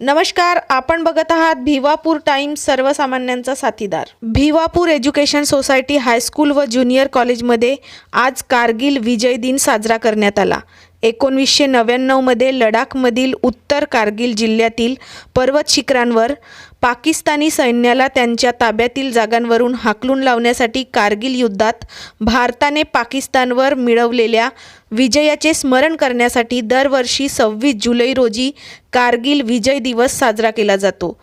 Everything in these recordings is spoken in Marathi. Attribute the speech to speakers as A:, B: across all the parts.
A: नमस्कार आपण बघत आहात भिवापूर टाइम्स सर्वसामान्यांचा साथीदार. Bhiwapur education society high school व ज्युनियर कॉलेजमध्ये आज कारगिल विजय दिन साजरा करण्यात आला. एकोणवीसशे नव्याण्णवमध्ये लडाखमधील उत्तर कारगिल जिल्ह्यातील पर्वत शिखरांवर पाकिस्तानी सैन्याला त्यांच्या ताब्यातील जागांवरून हाकलून लावण्यासाठी कारगिल युद्धात भारताने पाकिस्तानवर मिळवलेल्या विजयाचे स्मरण करण्यासाठी दरवर्षी सव्वीस जुलै रोजी कारगिल विजय दिवस साजरा केला जातो.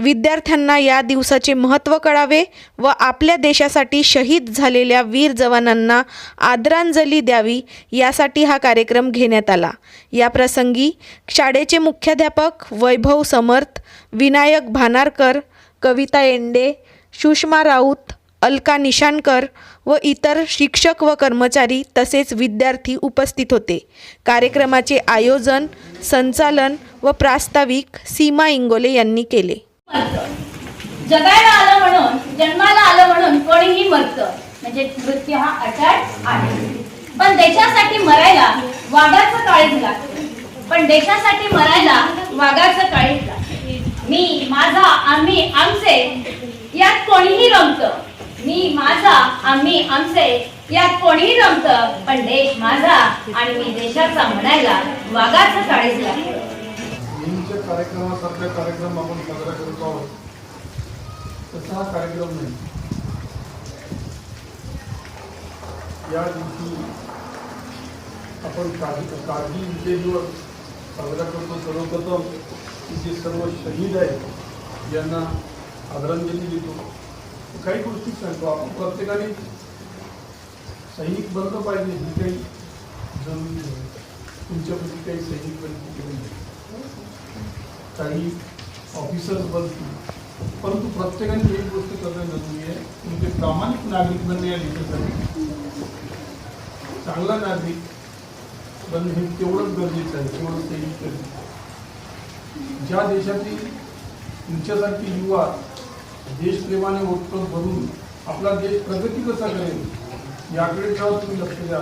A: विद्यार्थ्यांना या दिवसाचे महत्त्व कळावे व आपल्या देशासाठी शहीद झालेल्या वीर जवानांना आदरांजली द्यावी यासाठी हा कार्यक्रम घेण्यात आला. या प्रसंगी शाळेचे मुख्याध्यापक वैभव समर्थ विनायक भानारकर कविता एंडे सुषमा राऊत अलका निशानकर व इतर शिक्षक व कर्मचारी तसेच विद्यार्थी उपस्थित होते. कार्यक्रमाचे आयोजन संचालन व प्रास्ताविक सीमा इंगोले यांनी केले.
B: जगायला आलं म्हणून जन्माला आलं म्हणून कोणीही मरतं. म्हणजे मृत्यू हा अटळ आहे. पण देशासाठी मरायला वाघाचं काळीज लागतं. पण देशासाठी मरायला वाघाचं काळीज लागतं. मी माझा आम्ही आमचे यात कोणीही रमतं. मी माझा आम्ही आमचे यात कोणीही रमतं. पण देश माझा आणि मी देशाचा म्हणायला वाघाचं काळीज लागतं.
C: कार्यक्रमासारखा कार्यक्रम आपण साजरा करत आहोत. तसा हा कार्यक्रम नाही. या दिवशी आपण काळजी काळजी विजय दिवस साजरा करतो सर्वप्रथम जे सर्व शहीद आहेत यांना आदरांजली देतो. काही गोष्टी सांगतो. आपण प्रत्येकाने सैनिक बनलं पाहिजे ही काही जरुरी नाही. तुमच्यापैकी काही सैनिक बनली काही ऑफिसर्स बनतील परंतु प्रत्येकाने एक गोष्ट करणं जरुरी आहे. म्हणजे प्रामाणिक नागरिक बनणे या देशासाठी. चांगला नागरिक बनणे हे तेवढंच गरजेचं आहे तेवढं ते ज्या देशातील तुमच्यासारखे युवा देशप्रेमाने उत्पन्न भरून आपला देश प्रगती कसा करेल याकडे जेव्हा तुम्ही लक्ष द्या.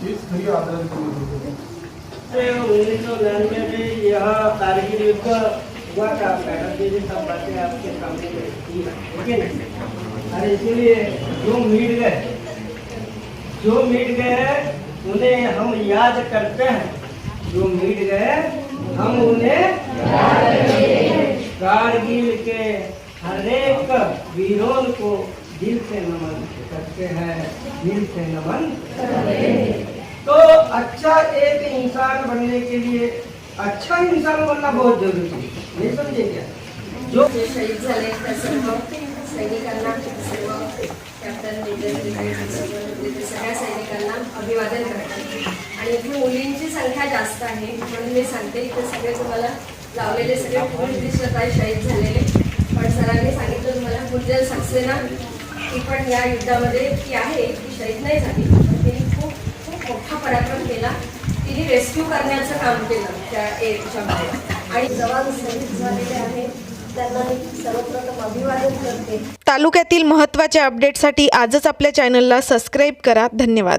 C: हेच खरी आदरांजली होते
D: उन्नीस सौ निन्यानवे में यह कारगिल युद्ध हुआ था। बैठक जी सब बातें आपके सामने रखी है है इसीलिए जो मिट गए, जो मिट गए, उन्हें हम याद करते हैं। जो मिट गए, हम उन्हें कारगिल के हरेक वीरों को दिल से नमन करते हैं, दिल से नमन तो अच्छा एक इंसान बनने के लिए अच्छा इंसान बनना बहुत जरूरी है। ये समझे क्या? जो
E: शहीद झाले त्या सर्व सैनिकांना सर्व कॅप्टन मेजर सगळ्या सैनिकांना अभिवादन करतात. आणि इथे मुलींची संख्या जास्त आहे म्हणून मी सांगते इथे सगळे तुम्हाला लावलेले सगळे पुरुष दिसत आहे शहीद झालेले. पण सरांनी सांगितलं तुम्हाला गुंजल सक्सेना ती पण या युद्धामध्ये ती आहे ती शहीद नाही झाली. मोठा पराक्रम केला. तिने रेस्क्यू करण्याचं काम केलं त्या याच्यामध्ये. आणि जवान शहीद झालेले आहे. त्यांना मी सर्वप्रथम अभिवादन करते.
A: तालुक्यातील महत्त्वाच्या अपडेटसाठी आजच आपल्या चॅनलला सबस्क्राईब करा. धन्यवाद.